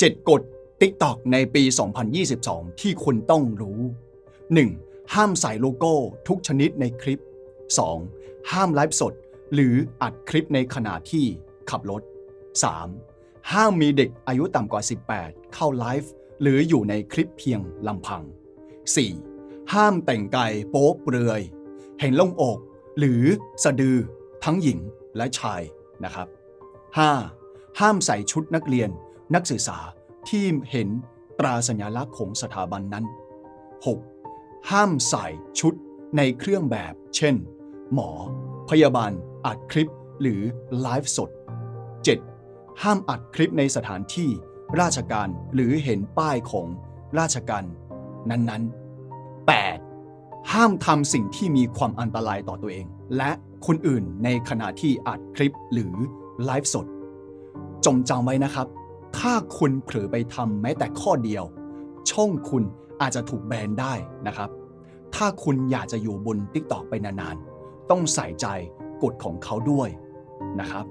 7 กฎ TikTok ในปี 2022 ที่คุณต้องรู้ 1. ห้ามใส่โลโก้ทุกชนิดในคลิป 2. ห้ามไลฟ์สด หรืออัดคลิปในขณะที่ขับรถ 3. ห้ามมีเด็กอายุต่ำกว่า 18 เข้าไลฟ์หรืออยู่ในคลิปเพียงลำพัง 4. ห้ามแต่งกายโป๊เปลือย เห็นล่องอก หรือสะดือทั้งหญิงและชายนะครับ 5. ห้ามใส่ชุดนักเรียน นักศึกษาที่เห็นตราสัญลักษณ์ของสถาบันนั้น 6. ห้ามใส่ชุดในเครื่องแบบ เช่น หมอ พยาบาล อัดคลิป หรือไลฟ์สด 7. ห้ามอัดคลิปในสถานที่ราชการหรือเห็นป้ายของราชการนั้นๆ 8. ห้ามทำสิ่งที่มีความอันตรายต่อตัวเอง และคนอื่นในขณะที่อัดคลิปหรือไลฟ์สด จงจำไว้นะครับ ถ้าคุณเผลอไปทำแม้แต่ข้อเดียว ช่องคุณอาจจะถูกแบนได้นะครับ ถ้าคุณอยากจะอยู่บน TikTok ไปนานๆ ต้องใส่ใจกฎของเขาด้วยนะครับ